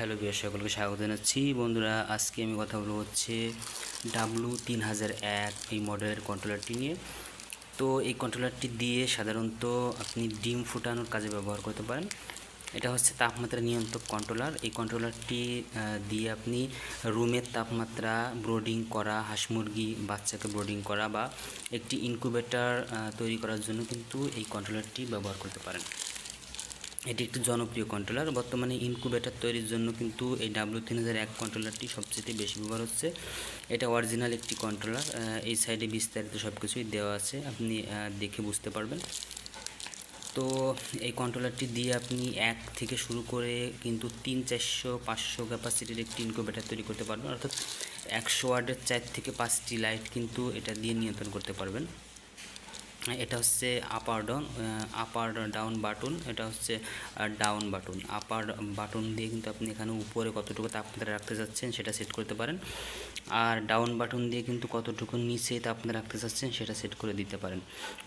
Hello বিয়ার সকলকে স্বাগত জানাচ্ছি। বন্ধুরা, আজকে আমি কথা বলব হচ্ছে ডাব্লু তিন হাজার এক এই মডেলের কন্ট্রোলারটি নিয়ে। তো এই কন্ট্রোলারটি দিয়ে সাধারণত আপনি ডিম ফুটানোর কাজে ব্যবহার করতে পারেন। এটা হচ্ছে তাপমাত্রা নিয়ন্ত্রক কন্ট্রোলার এই কন্ট্রোলারটি দিয়ে আপনি রুমের তাপমাত্রা ব্রোডিং করা, হাঁস মুরগি, বাচ্চাকে ব্রোডিং করা বা একটি ইনকুবেটর তৈরি করার জন্য কিন্তু এই কন্ট্রোলারটি ব্যবহার করতে পারেন। এটি একটি জনপ্রিয় কন্ট্রোলার বর্তমানে ইনকুবেটর তৈরির জন্য কিন্তু এই ডাব্লিউ তিন হাজার এক কন্ট্রোলারটি সবচেয়ে বেশি ব্যবহার হচ্ছে। এটা অরিজিনাল একটি কন্ট্রোলার এই সাইডে বিস্তারিত সব কিছুই দেওয়া আছে, আপনি দেখে বুঝতে পারবেন। তো এই কন্ট্রোলারটি দিয়ে আপনি এক থেকে শুরু করে কিন্তু তিন, চারশো, পাঁচশো ক্যাপাসিটির একটি ইনকুবেটর তৈরি করতে পারবেন। অর্থাৎ একশো ওয়ার্ডের চার থেকে পাঁচটি লাইট কিন্তু এটা দিয়ে নিয়ন্ত্রণ করতে পারবেন। এটা হচ্ছে upper down upper down button এটা হচ্ছে ডাউন বাটন আপার বাটন দিয়ে কিন্তু আপনি এখানে উপরে কতটুকু তাপমাত্রা রাখতে চাচ্ছেন সেটা সেট করতে পারেন। আর ডাউন বাটন দিয়ে কিন্তু কতটুকু নিচে তাপমাত্রা রাখতে চাচ্ছেন সেটা সেট করে দিতে পারেন।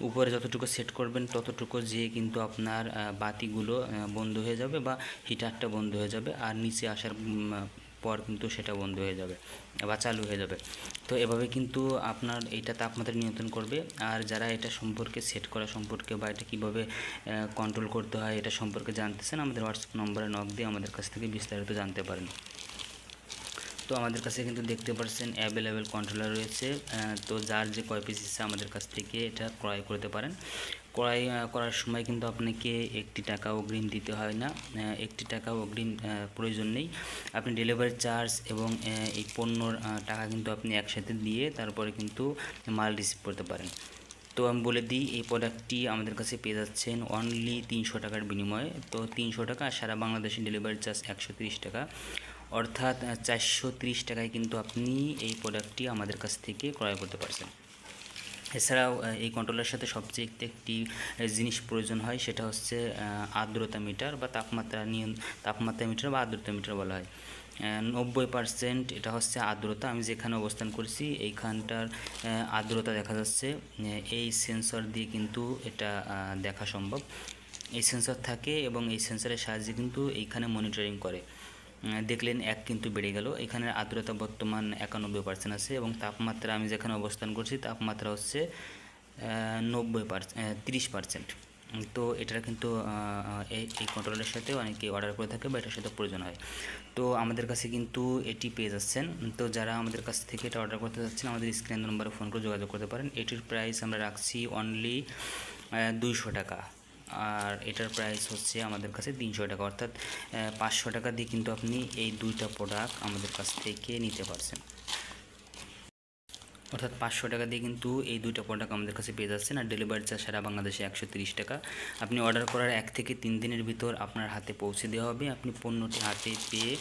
উপরে যতটুকু সেট করবেন, ততটুকু যে কিন্তু আপনার বাতিগুলো বন্ধ হয়ে যাবে বা হিটারটা বন্ধ হয়ে যাবে। আর নিচে আসার পর কিন্তু সেটা বন্ধ হয়ে যাবে বা চালু হয়ে যাবে। তো এভাবে কিন্তু আপনার এটা তাপমাত্রা নিয়ন্ত্রণ করবে। আর যারা এটা সম্পর্কে সেট করা সম্পর্কে বা এটা কীভাবে কন্ট্রোল করতে হয় এটা সম্পর্কে জানতেছেন, আমাদের হোয়াটসঅ্যাপ নম্বরে নক দিয়ে আমাদের কাছ থেকে বিস্তারিত জানতে পারেন। তো আমাদের কাছে কিন্তু দেখতে পাচ্ছেন অ্যাভেলেবেল কন্ট্রোলার রয়েছে। তো যার যে কয় পিস ইচ্ছে আমাদের কাছ থেকে এটা ক্রয় করতে পারেন। ক্রয় করার সময় কিন্তু আপনাকে একটি টাকা অগ্রিম দিতে হয় না। একটি টাকা অগ্রিম প্রয়োজন নেই। আপনি ডেলিভারি চার্জ এবং এই পণ্যর টাকা কিন্তু আপনি একসাথে দিয়ে তারপরে কিন্তু মাল রিসিভ করতে পারেন। তো আমি বলে দিই, এই প্রোডাক্টটি আমাদের কাছে পেয়ে যাচ্ছেন অনলি তিনশো টাকার বিনিময়ে। তো তিনশো টাকা সারা বাংলাদেশে ডেলিভারি চার্জ একশো টাকা। অর্থাৎ চারশো টাকায় কিন্তু আপনি এই প্রোডাক্টটি আমাদের কাছ থেকে ক্রয় করতে পারছেন। এছাড়াও এই কন্ট্রোলের সাথে সবচেয়ে একটি জিনিস প্রয়োজন হয়, সেটা হচ্ছে আর্দ্রতা মিটার বা তাপমাত্রা নিয়ন, তাপমাত্রা মিটার বা আর্দ্রতা মিটার বলা হয়। নব্বই পার্সেন্ট এটা হচ্ছে আর্দ্রতা। আমি যেখানে অবস্থান করছি, এইখানটার আর্দ্রতা দেখা যাচ্ছে। এই সেন্সর দিয়ে কিন্তু এটা দেখা সম্ভব। এই সেন্সর থাকে এবং এই সেন্সরের সাহায্যে কিন্তু এইখানে মনিটরিং করে। দেখলেন এক কিন্তু বেড়ে গেল। এখানে আর্দ্রতা বর্তমান একানব্বই পার্সেন্ট আছে এবং তাপমাত্রা আমি যেখানে অবস্থান করছি তাপমাত্রা হচ্ছে নব্বই পার্সেন্ট তিরিশ পার্সেন্ট তো এটার কিন্তু এই কন্ট্রোলের সাথে অনেকে অর্ডার করে থাকে বা এটার সাথে প্রয়োজন হয়। তো আমাদের কাছে কিন্তু এটি পেয়ে যাচ্ছেন। তো যারা আমাদের কাছ থেকে এটা অর্ডার করতে যাচ্ছেন, আমাদের স্ক্রিন নম্বরে ফোন করে যোগাযোগ করতে পারেন। এটির প্রাইস আমরা রাখছি অনলি দুইশো টাকা। আর এটার প্রাইস হচ্ছে আমাদের কাছে তিনশো টাকা। অর্থাৎ পাঁচশো টাকা দিয়ে কিন্তু আপনি এই দুইটা প্রোডাক্ট আমাদের কাছ থেকে নিতে পারছেন। অর্থাৎ পাঁচশো টাকা দিয়ে কিন্তু এই দুইটা প্রোডাক্ট আমাদের কাছে পেয়ে যাচ্ছেন। আর ডেলিভারি চার্জ সারা বাংলাদেশে একশো টাকা। আপনি অর্ডার করার এক থেকে তিন দিনের ভিতর আপনার হাতে পৌঁছে দেওয়া হবে। আপনি পণ্যটি হাতে পেয়ে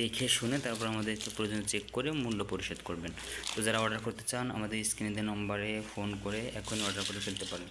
দেখে শুনে তারপর আমাদেরকে প্রয়োজন চেক করে মূল্য পরিশোধ করবেন। তো যারা অর্ডার করতে চান, আমাদের স্ক্রিনে নম্বরে ফোন করে এখনই অর্ডার করে ফেলতে পারেন।